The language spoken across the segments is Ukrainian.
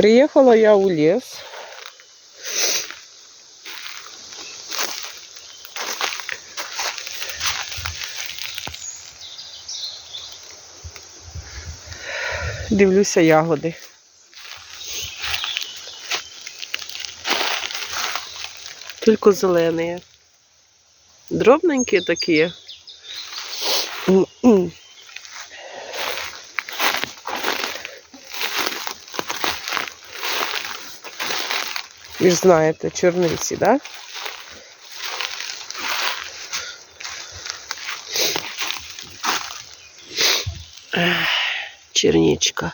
Приїхала я у ліс. Дивлюся ягоди. Тільки зелені. Дробненькі такі. Ви ж знаєте, чорниці, так? Да? Чернічка.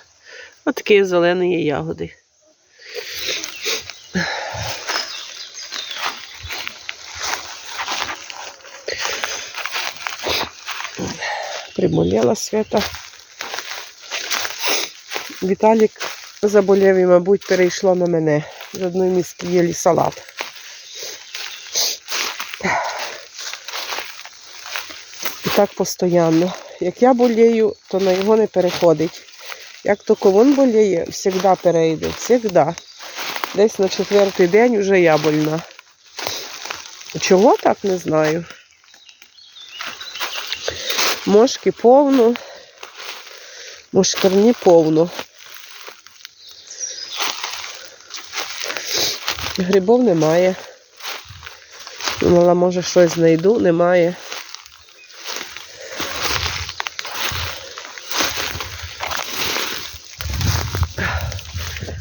Ось такі зелені ягоди. Приболіла свята. Віталік заболів і, мабуть, перейшло на мене. З одної миски їли салат. І так постійно. Як я болію, то на його не переходить. Як тільки він боліє, завжди перейде. Завжди. Десь на четвертий день вже я больна. Чого так не знаю. Мошки повно, мошкарні повно. Грибов немає. Думала, може щось знайду, немає.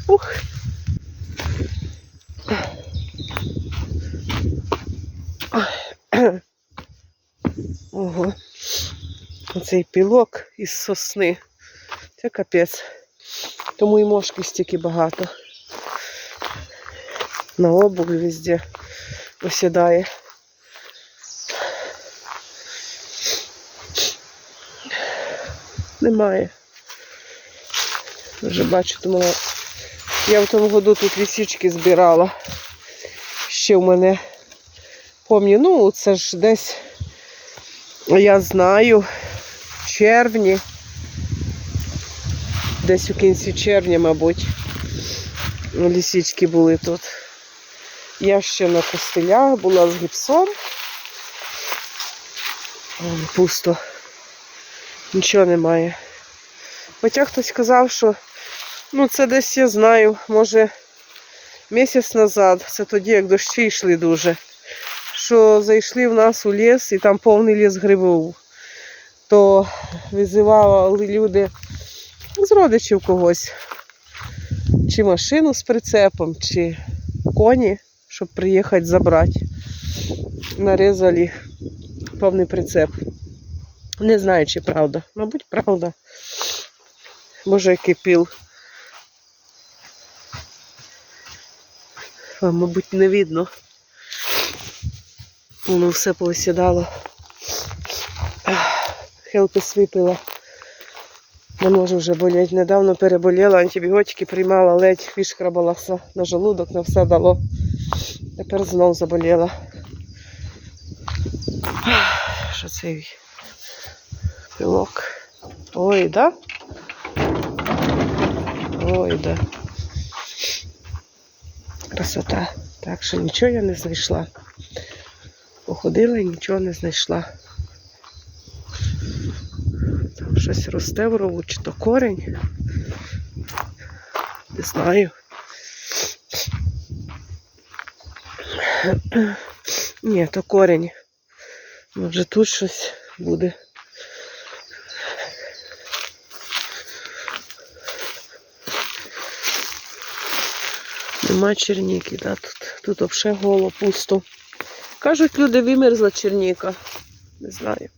Ух. Ого. Оцей пілок із сосни. Це капець. Тому і мошки стільки багато. На обуві везде осідає. Немає. Вже бачу, думала. Я в тому году тут лісічки збирала. Ще в мене пам'ятаю, ну це ж десь я знаю, червні, десь у кінці червня, мабуть, лісічки були тут. Я ще на костелях була з гіпсом. Вон, Пусто. Нічого немає. Хоча хтось казав, що ну це десь я знаю, може місяць назад, це тоді, як дощі йшли дуже, що зайшли в нас у ліс і там повний ліс грибів, то визивали люди з родичів когось, чи машину з прицепом, чи коні, щоб приїхати забрати. Нарізали повний прицеп. Не знаю, чи правда. Мабуть, правда. Може, який піл. Мабуть, не видно. Воно все повисідало. Хелпис випила. Не можу вже боліти. Недавно переболіла, антибіотики приймала, ледь вишкрабалася на желудок, на все дало. Тепер знов заболіла. Що це? Пилок. Ой, да? Ой, да. Красота. Так що нічого я не знайшла. Походила і нічого не знайшла. Там щось росте в рову, чи то корінь. Не знаю. Ні, то корінь. Може тут щось буде. Нема черніки, да, тут, тут взагалі голо, пусто. Кажуть, люди вимерзла черніка. Не знаю.